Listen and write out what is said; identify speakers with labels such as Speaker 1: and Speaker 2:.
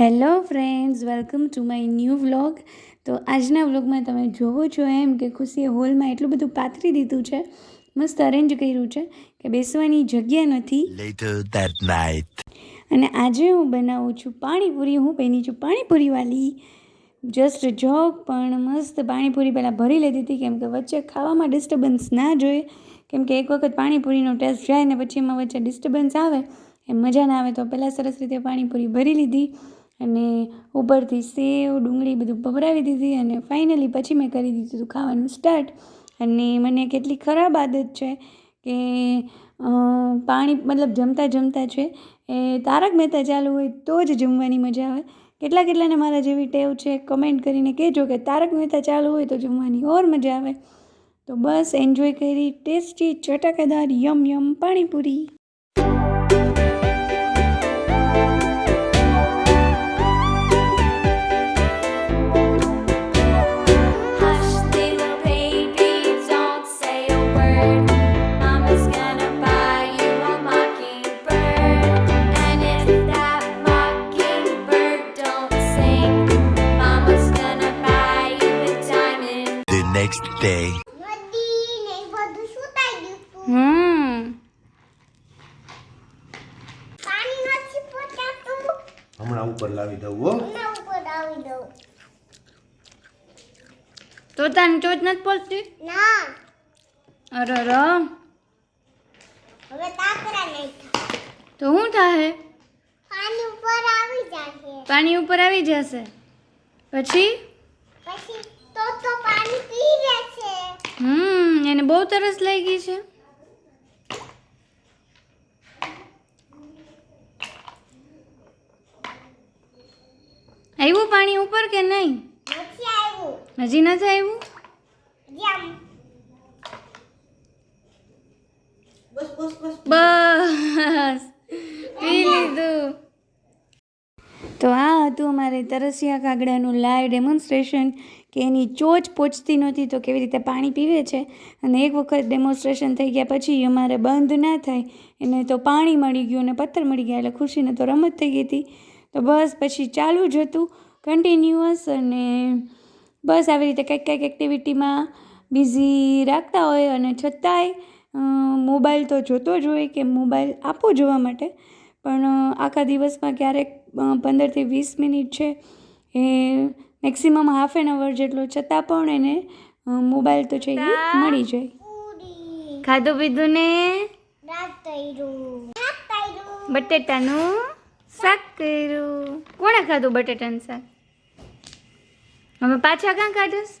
Speaker 1: Hello friends welcome to my new vlog. તો આજના વ્લોગમાં તમે જોવો છો એમ કે ખુશીએ હોલમાં એટલું બધું પાથરી દીધું છે મસ્ત અરેન્જ કર્યું છે કે બેસવાની જગ્યા નથી. અને આજે હું બનાવું છું પાણીપુરી હું બની છું પાણીપુરીવાળી જસ્ટ જોક પણ મસ્ત પાણીપુરી પહેલાં ભરી લીધી હતી કેમ કે વચ્ચે ખાવામાં ડિસ્ટર્બન્સ ના જોઈએ. કેમ કે એક વખત પાણીપુરીનો ટેસ્ટ જાય ને પછી એમાં વચ્ચે ડિસ્ટર્બન્સ આવે એ મજા ના આવે તો પહેલાં સરસ રીતે પાણીપુરી ભરી લીધી. અને ઉપરથી સેવ, ડુંગળી બધું ભભરાવી દીધી અને ફાઇનલી પછી મેં કરી દીધું હતું ખાવાનું સ્ટાર્ટ અને મને કેટલી ખરાબ આદત છે કે પાણી મતલબ જમતા જમતા છે એ તારક મહેતા ચાલુ હોય તો જ જમવાની મજા આવે. કેટલા કેટલાને મારા જેવી ટેવ છે કમેન્ટ કરીને કહેજો કે તારક મહેતા ચાલુ હોય તો જમવાની ઓર મજા આવે. તો બસ એન્જોય કરી tasty ચટાકેદાર yum yum panipuri.
Speaker 2: Next day.
Speaker 3: નદી ને એ બધું સુતાઈ દીધું
Speaker 1: હમ.
Speaker 3: પાણી નથી પોતાતું
Speaker 4: હમણાં ઉપર લાવી દઉં હો.
Speaker 3: એના ઉપર આવી દઉં
Speaker 1: તો તને ચોચ નથી પડતી?
Speaker 3: ના.
Speaker 1: અરે ર
Speaker 3: હવે તાકરા નહીં
Speaker 1: તો શું થાય
Speaker 3: પાણી ઉપર આવી જશે.
Speaker 1: પાણી ઉપર આવી જશે. પછી?
Speaker 3: પછી? તો તો પાણી પી લેશે
Speaker 1: હમ એને બહુ તરસ લાગી છે. આવ્યું પાણી ઉપર કે નહીં?
Speaker 3: નથી આવ્યું.
Speaker 1: હજી નથી આવ્યું? બસ. પી લીધું. તો આ હતું અમારે તરસિયા કાગડાનું લાઈવ ડેમોન્સ્ટ્રેશન કે એની ચોચ પહોંચતી નહોતી તો કેવી રીતે પાણી પીવે છે? અને એક વખત ડેમોન્સ્ટ્રેશન થઈ ગયા પછી અમારે બંધ ના થાય. એને તો પાણી મળી ગયું અને પથ્થર મળી ગયા એટલે ખુશીને તો રમત થઈ ગઈ હતી. તો બસ પછી ચાલુ જ હતું. કન્ટિન્યુઅસ અને બસ આવી રીતે કંઈક કંઈક એક્ટિવિટીમાં બિઝી રાખતા હોય અને છતાંય મોબાઈલ તો જોતો જ હોય કે મોબાઈલ આપો જોવા માટે. પણ આખા દિવસમાં ક્યારેક પંદરથી વીસ મિનિટ છે. એ મેક્સિમમ હાફ એન અવર જેટલો છતાં પણ એને મોબાઈલ તો છે એ મળી જાય. ખાધું પીધું ને? બટેટાનું શાક કર્યું. કોણે ખાધું બટેટાનું શાક? હવે પાછા ક્યાં કાઢીશ?